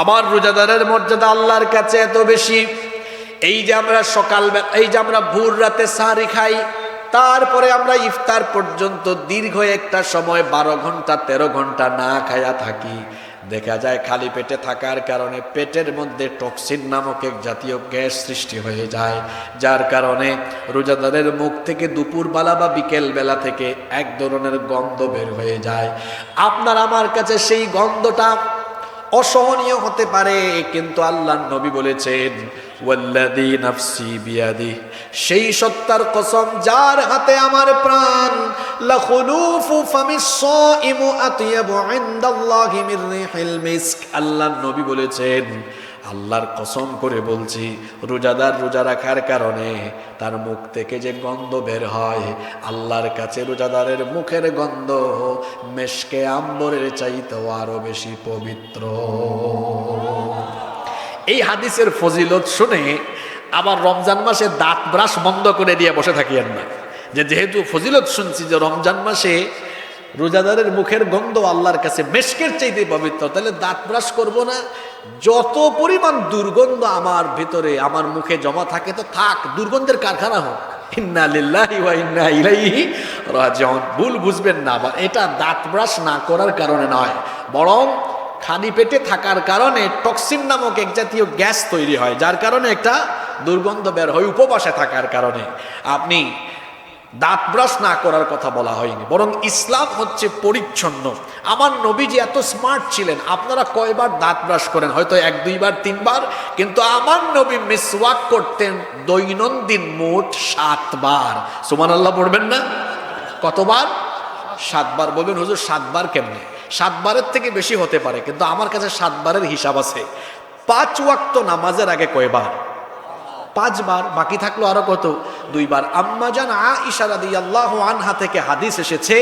আমার রোজাদারের মর্যাদা আল্লাহর কাছে এত বেশি। এই যে আমরা সকাল এই যে আমরা ভোর রাতে সারি খাই, তারপরে আমরা ইফতার পর্যন্ত দীর্ঘ একটা সময় বারো ঘণ্টা, তেরো ঘণ্টা না খায়া থাকি। দেখা যায় খালি পেটে থাকার কারণে পেটের মধ্যে টক্সিন নামক এক জাতীয় গ্যাস সৃষ্টি হয়ে যায়, যার কারণে রোজাদারের মুখ থেকে দুপুরবেলা বা বিকেল বেলা থেকে এক ধরনের গন্ধ বের হয়ে যায়। আপনার আমার কাছে সেই গন্ধটা অসহনীয় হতে পারে, কিন্তু আল্লাহ নবী বলেছেন ওয়াল্লাদি নাফসি বিয়াদি সেই সত্তার কসম যার হাতে আমার প্রাণ, লাখুলুফু ফামিস সাইমু আতিয়াবু ইনদাল্লাহি মির রিহিল মিস্ক। আল্লাহ নবী বলেছেন আল্লাহর কসম করে বলছি, রোজাদার রোজা রাখার কারণে তার মুখ থেকে যে গন্ধ বের হয়, আল্লাহর কাছে রোজাদারের মুখের গন্ধ মেশকে আম্বরের চাইতেও আরও বেশি পবিত্র। এই হাদিসের ফজিলত শুনে আবার রমজান মাসে দাঁত ব্রাশ বন্ধ করে দিয়ে বসে থাকিয়েন না যে যেহেতু ফজিলত শুনছি যে রমজান মাসে রোজাদারের মুখের গন্ধ আল্লাহর কাছে মেশকের চাইতে পবিত্র। তাহলে দাঁত ব্রাশ করব না। যত পরিমাণ দুর্গন্ধ আমার ভিতরে, আমার মুখে জমা থাকে তো থাক, দুর্গন্ধের কারখানা হোক। ভুল বুঝবেন না, বা এটা দাঁত ব্রাশ না করার কারণে নয়। বরং খালি পেটে থাকার কারণে টক্সিন নামক এক জাতীয় গ্যাস তৈরি হয়, যার কারণে একটা দুর্গন্ধ বের হয় উপবাসে থাকার কারণে। আপনি দাঁত ব্রাশ না করার কথা বলা হয়নি, বরং ইসলাম হচ্ছে পরিচ্ছন্ন। আমার নবীজি এত স্মার্ট ছিলেন, আপনারা কয়বার দাঁত ব্রাশ করেন? হয়তো এক, দুইবার, তিনবার, কিন্তু আমার নবী মিসওয়াক করতেন দৈনন্দিন মোট সাতবার। সুমান আল্লাহ পড়বেন না? কতবার? সাতবার বলবেন, হুজুর, সাতবার কেমনে? সাতবারের থেকে বেশি হতে পারে, কিন্তু আমার কাছে সাতবারের হিসাব আছে। পাঁচ ওয়াক্ত নামাজের আগে কয়বার? পাঁচবার, বাকি থাকল আরও কত? দুইবার। আম্মাজান আ ইশারাদি আল্লাহ আনহা থেকে হাদিস এসেছে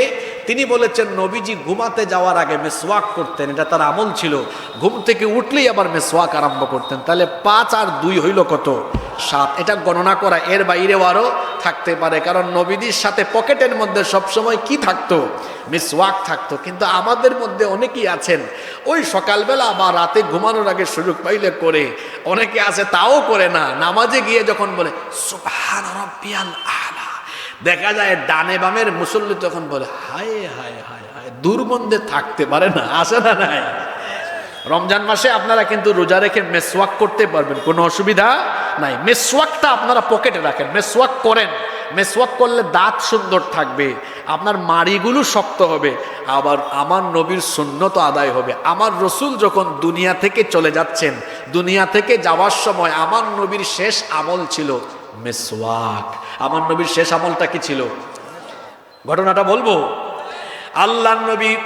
তিনি বলেছেন, নবীজি ঘুমাতে যাওয়ার আগে মেসওয়াক করতেন, এটা তার আমল ছিল। ঘুম থেকে উঠলেই আবার মেসওয়াক আরম্ভ করতেন। তাহলে পাঁচ আর দুই হইল কত? সাত। এটা গণনা করা, এর বাইরেও আরও থাকতে পারে। কারণ নবীদির সাথে পকেটের মধ্যে সবসময় কি থাকতো? মিসওয়াক থাকতো। কিন্তু আমাদের মধ্যে অনেকেই আছেন, ওই সকালবেলা বা রাতে ঘুমানোর আগে সুযোগ পাইলে করে, অনেকে আছে তাও করে না। নামাজে গিয়ে যখন বলে সুবহান আলা দেখা যায় ডানে বামের মুসল্লি তখন বলে, হায় হায় হায় হায়, দুর্গন্ধে থাকতে পারে না, আসে না নাই? রমজান মাসে আপনারা কিন্তু রোজা রেখে মেসওয়াক করতে পারবেন, কোনো অসুবিধা নাই। মেসওয়াকটা আপনারা পকেটে রাখেন, মেসওয়াক করেন। মেসওয়াক করলে দাঁত সুন্দর থাকবে, আপনার মাড়িগুলো শক্ত হবে, আবার আমার নবীর সুন্নত আদায় হবে। আমার রসুল যখন দুনিয়া থেকে চলে যাচ্ছেন, দুনিয়া থেকে যাওয়ার সময় আমার নবীর শেষ আমল ছিল মেসওয়াক। আমার নবীর শেষ আমলটা কি ছিল? ঘটনাটা বলব? আল্লাহ নবী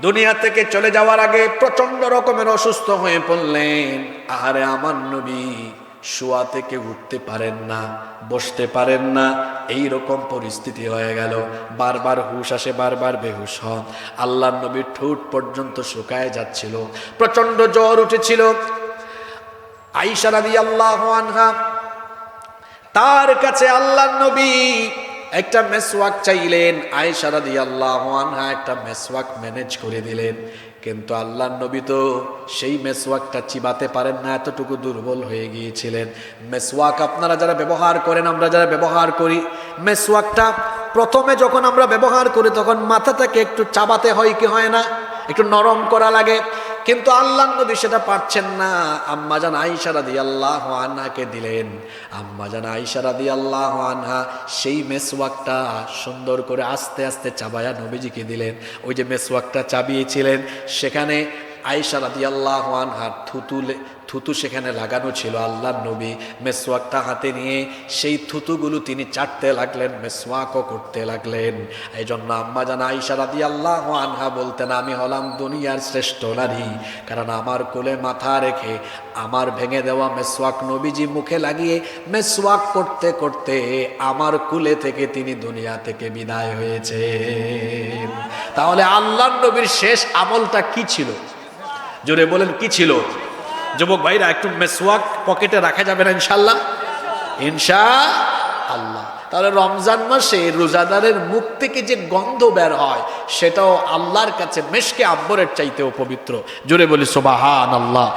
দুনিয়া থেকে চলে যাওয়ার আগে প্রচণ্ড রকমের অসুস্থ হয়ে পড়লেন। আরে আমার নবী শোয়া থেকে উঠতে পারেন না, বসতে পারেন না। এই রকম পরিস্থিতি হয়ে গেল। বারবার হুশ আসে, বারবার বেহুশ হন। আল্লাহ নবীর ঠোঁট পর্যন্ত শুকায় যাচ্ছিল। প্রচণ্ড জ্বর উঠেছিল। আইসা রাদি আল্লাহ আনহা তার কাছে আল্লাহ নবী একটা মেসওয়াক চাইলেন, আয়েশা রাদি আল্লাহ আনহা একটা মেসওয়াক ম্যানেজ করে দিলেন। কিন্তু আল্লাহ নবী তো সেই মেসওয়াকটা চিবাতে পারেন না, এতটুকু দুর্বল হয়ে গিয়েছিলেন। মেসওয়াক আপনারা যারা ব্যবহার করেন, আমরা যারা ব্যবহার করি, মেসওয়াকটা প্রথমে যখন আমরা ব্যবহার করি, তখন মাথাটাকে একটু চাবাতে হয় কি হয় না, একটু নরম করা লাগে। কিন্তু আল্লাহ নবী সেটা পারছেন না। আম্মা জান আইসারা দিয়ে আল্লাহ আনহাকে দিলেন। আম্মা জান আইসারা দিয়ে আল্লাহ আনহা সেই মেসওয়াকটা সুন্দর করে আস্তে আস্তে চাবায়া নবীজিকে দিলেন। ওই যে মেসওয়াকটা চাবিয়েছিলেন, সেখানে আইসারা দিয়ে আল্লাহ আনহার থুতুলে থুতু সেখানে লাগানো ছিল আল্লাহ নবী। মেসওয়াকটা হাতে নিয়ে সেই থুতুগুলো তিনি চাটতে লাগলেন, মেসওয়াকও করতে লাগলেন। এই জন্য আম্মা জানা আইসা রাদি আল্লাহ আনহা বলতেন, আমি হলাম দুনিয়ার শ্রেষ্ঠ নারী, কারণ আমার কোলে মাথা রেখে আমার ভেঙে দেওয়া মেসওয়াক নবীজি মুখে লাগিয়ে মেসওয়াক করতে করতে আমার কুলে থেকে তিনি দুনিয়া থেকে বিদায় হয়েছে তাহলে আল্লাহ নবীর শেষ আমলটা কি ছিল? জোরে বলেন, কি ছিল? যুবক ভাইরা, একটু মেসওয়াক পকেটে রাখা যাবে না ইনশাল্লাহ ইনশা আল্লাহ তাহলে রমজান মাসে রোজাদারের মুখ থেকে যে গন্ধ বের হয়, সেটাও আল্লাহর কাছে মেশকে আব্বরের চাইতেও পবিত্র। জোরে বলি সোবাহান আল্লাহ